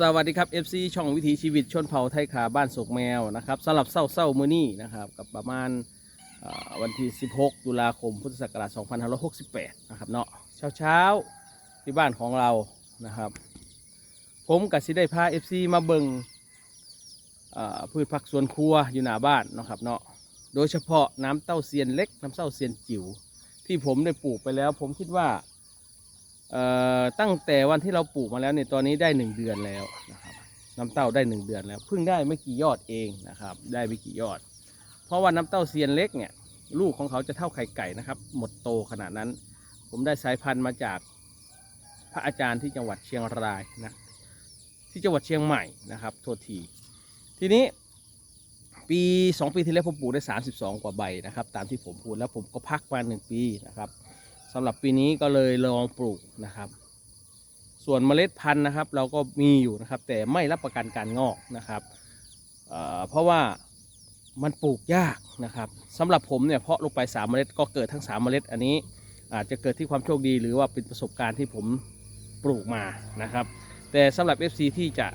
สวัสดีครับ FC ช่องวิถีชีวิตชนเผ่าไทยขาบ้านโศกแมวนะครับสำหรับเศร้าเศร้ามือนี้นะครับกับประมาณวันที่ 16 ตุลาคม พุทธศักราช 2568 นะครับเนาะเช้าเช้าๆที่บ้านของเรานะครับ ผมกับสิได้พา FC มาเบิงพืชผักสวนครัวอยู่หน้าบ้านนะครับเนาะโดยเฉพาะน้ำเต้าเซียนเล็กน้ำเต้าเซียนจิ๋วที่ผมได้ปลูกไปแล้ว ผมคิดว่า ตั้งแต่วันที่เราปลูกมาแล้วเนี่ยตอนนี้ได้หนึ่งเดือนแล้วนะครับน้ำเต้าได้หนึ่งเดือนแล้วเพิ่งได้ไม่กี่ยอดเองนะครับ ได้ไม่กี่ยอด เพราะว่าน้ำเต้าเซียนเล็กเนี่ยลูกของเขาจะเท่าไข่ไก่นะครับ หมดโตขนาดนั้น ผมได้สายพันธุ์มาจากพระอาจารย์ที่จังหวัดเชียงรายนะที่จังหวัดเชียงใหม่นะครับโทษทีทีนี้ปีสองปีที่แล้วผมปลูกได้ 32 กว่าใบนะครับ ตามที่ผมพูดแล้วผมก็พักมาหนึ่งปีนะครับ สำหรับปีนี้ก็เลยลองปลูกนะครับ ส่วนเมล็ดพันธุ์นะครับ เราก็มีอยู่นะครับ แต่ไม่รับประกันการงอกนะครับเเพราะว่ามันปลูกยากนะครับสำหรับผมเนี่ยเพาะลงไปสามเมล็ดก็เกิดทั้งสามเมล็ดอันนี้อาจจะเกิดที่ความโชคดีหรือว่าเป็นประสบการณ์ที่ผมปลูกมานะครับ แต่สำหรับ FC ที่จะ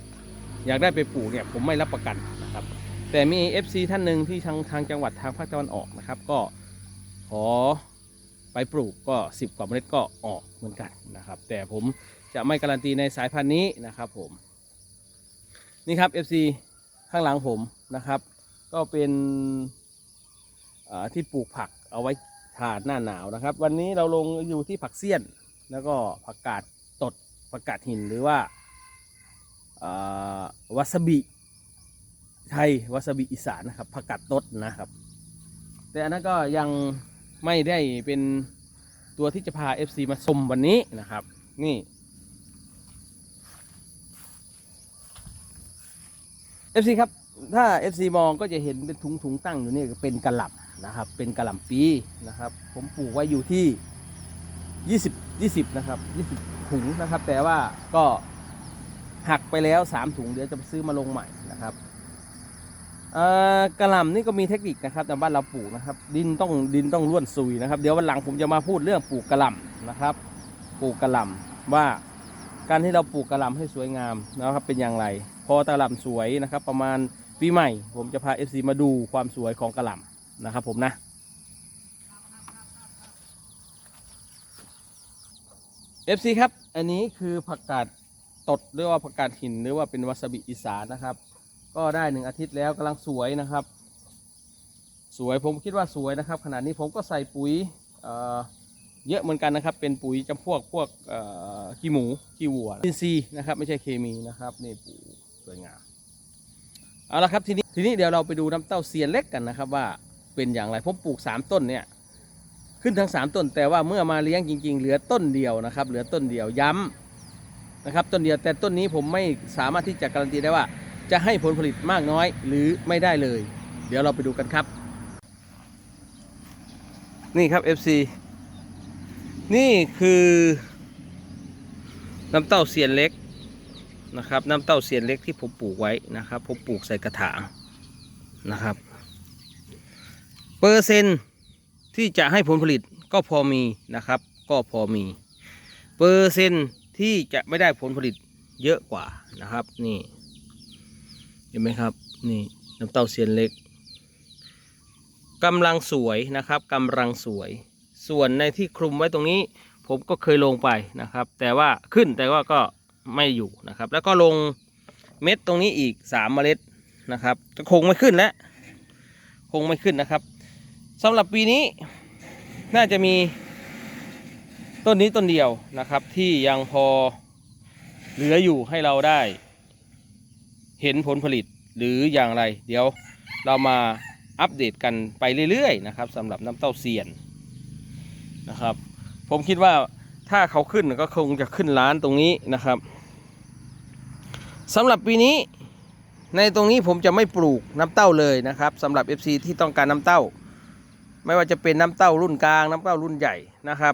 อยากได้ไปปลูกเนี่ยผมไม่รับประกันนะครับ แต่มี FC ท่านหนึ่งที่ทางทางจังหวัดทางภาคตะวันออกนะครับ ก็ขอ ปปลูกก็ 10 กว่าเมล็ดก็ออกเหมือนกันนะครับ แต่ผมจะไม่การันตีในสายพันธุ์นี้นะครับผม นี่ครับ FC ข้างหลังผมนะครับ ก็เป็นที่ปลูกผักเอาไว้ทานหน้าหนาวนะครับ วันนี้เราลงอยู่ที่ผักเสี้ยน แล้วก็ผักกาดตดผักกาดหินหรือว่าอ่าวาซาบิไทยวาซาบิอีสานนะครับผักกาดตดนะครับ แต่อันนั้นก็ยัง ไม่ได้เป็นตัวที่จะพา FC มาชมวันนี้นะครับ นี่ FC ครับ ถ้า FC มองก็จะเห็นเป็นถุงถุงตั้งอยู่นี่เป็นกระหล่ำนะครับ เป็นกระหล่ำปีนะครับ ผมปลูกไว้อยู่ที่ 20 20 นะครับ 20 ถุงนะครับ แต่ว่าก็หักไปแล้ว 3 ถุงเดี๋ยวจะซื้อมาลงใหม่ กระหล่ำนี่ก็มีเทคนิคนะครับแต่บ้านเราปลูกนะครับ ดินต้องดินต้องร่วนซุยนะครับ เดี๋ยววันหลังผมจะมาพูดเรื่องปลูกกระหล่ำนะครับ ปลูกกระหล่ำว่าการที่เราปลูกกระหล่ำให้สวยงามนะครับเป็นอย่างไร พอกระหล่ำสวยนะครับ ประมาณปีใหม่ ผมจะพา FC มาดูความสวยของกระหล่ำนะครับ ผมนะ FC ครับ อันนี้คือผักกาดตดหรือว่าผักกาดหินหรือว่าเป็นวาซาบิอีสานนะครับ ก็ได้หนึ่งอาทิตย์แล้วกำลังสวยนะครับ สวยผมคิดว่าสวยนะครับขณะนี้ผมก็ใส่ปุ๋ยเเยอะเหมือนกันนะครับ เป็นปุ๋ยจำพวกพวกขี้หมูขี้วัวอินทรีย์นะครับ ไม่ใช่เคมีนะครับนี่ปุ๋ยสวยงามเอาละครับทีนี้ทีนี้เดี๋ยวเราไปดูน้ำเต้าเซียนเล็กกันนะครับ ว่าเป็นอย่างไรผมปลูกสามต้นเนี่ยขึ้นทั้งสามต้น แต่ว่าเมื่อมาเลี้ยงจริง ๆ เหลือต้นเดียวนะครับ เหลือต้นเดียวย้ำนะครับต้นเดียวแต่ต้นนี้ผมไม่สามารถที่จะการันตีได้ว่า จะให้ผลผลิตมากน้อยหรือไม่ได้เลย เดี๋ยวเราไปดูกันครับ นี่ครับ FC นี่คือน้ำเต้าเซียนเล็กนะครับน้ำเต้าเซียนเล็กที่ผมปลูกไว้นะครับผมปลูกใส่กระถางนะครับ เปอร์เซ็นที่จะให้ผลผลิตก็พอมีนะครับ ก็พอมี เปอร์เซ็นที่จะไม่ได้ผลผลิตเยอะกว่านะครับนี่ เห็นไหมครับ นี่น้ำเต้าเซียนเล็กกำลังสวยนะครับกำลังสวย ส่วนในที่คลุมไว้ตรงนี้ ผมก็เคยลงไปนะครับ แต่ว่าขึ้นแต่ว่าก็ไม่อยู่นะครับ แล้วก็ลงเม็ดตรงนี้อีกสามเมล็ดนะครับก็คงไม่ขึ้นแล้วคงไม่ขึ้นนะครับสำหรับปีนี้น่าจะมีต้นนี้ต้นเดียวนะครับ ที่ยังพอเหลืออยู่ให้เราได้ เห็นผลผลิตหรืออย่างไร เดี๋ยวเรามาอัปเดตกันไปเรื่อยๆนะครับสำหรับน้ำเต้าเซียนนะครับ ผมคิดว่าถ้าเขาขึ้นก็คงจะขึ้นร้านตรงนี้นะครับสำหรับปีนี้ในตรงนี้ผมจะไม่ปลูกน้ำเต้าเลยนะครับสำหรับ FC ที่ต้องการน้ำเต้า ไม่ว่าจะเป็นน้ำเต้ารุ่นกลางน้ำเต้ารุ่นใหญ่นะครับ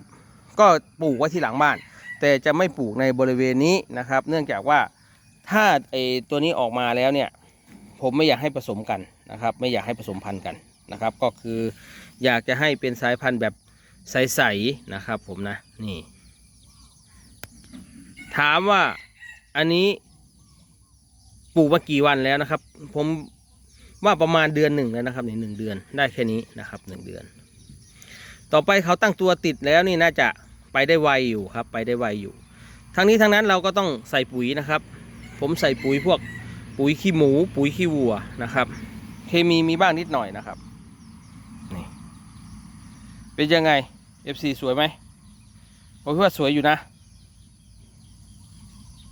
ก็ปลูกไว้ที่หลังบ้าน แต่จะไม่ปลูกในบริเวณนี้นะครับ เนื่องจากว่า ถ้าไอตัวนี้ออกมาแล้วเนี่ย ผมไม่อยากให้ผสมกันนะครับ ไม่อยากให้ผสมพันธุ์กันนะครับ ก็คืออยากจะให้เป็นสายพันธุ์แบบใสๆนะครับ ผมนะนี่ ถามว่าอันนี้ปลูกมากี่วันแล้วนะครับ ผมว่าประมาณเดือนหนึ่งแล้วนะครับนี่หนึ่งเดือนได้แค่นี้นะครับหนึ่งเดือน ต่อไปเขาตั้งตัวติดแล้วนี่น่าจะไปได้ไวอยู่ครับ ไปได้ไวอยู่ทั้งนี้ทั้งนั้นเราก็ต้องใส่ปุ๋ยนะครับ ผมใส่ปุ๋ยพวกปุ๋ยขี้หมู ปุ๋ยขี้วัวนะครับ เคมีมีบ้างนิดหน่อยนะครับนี่เป็นยังไง FC สวยไหมผมคิดว่าสวยอยู่นะ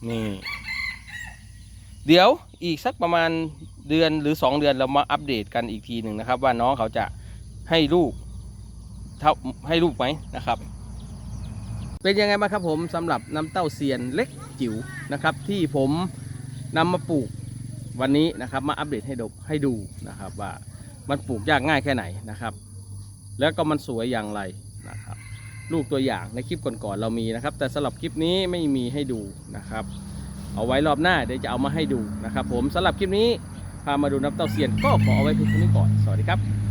นี่เดี๋ยวอีกสักประมาณเดือนหรือ 2 เดือนเรามาอัปเดตกันอีกทีหนึ่งนะครับ ว่าน้องเขาจะให้ลูกเท่าให้ลูกไหมนะครับ เป็นยังไงบ้างครับผมสำหรับน้ำเต้าเซียนเล็กจิ๋วนะครับที่ผมนำมาปลูกวันนี้นะครับมาอัปเดตให้ดูให้ดูนะครับว่ามันปลูกยากง่ายแค่ไหนนะครับ แล้วก็มันสวยอย่างไรนะครับลูกตัวอย่างในคลิปก่อนๆเรามีนะครับ แต่สำหรับคลิปนี้ไม่มีให้ดูนะครับ เอาไว้รอบหน้าเดี๋ยวจะเอามาให้ดูนะครับ ผมสำหรับคลิปนี้พามาดูน้ำเต้าเซียนก็ขอเอาไว้เพียงเท่านี้ก่อนสวัสดีครับ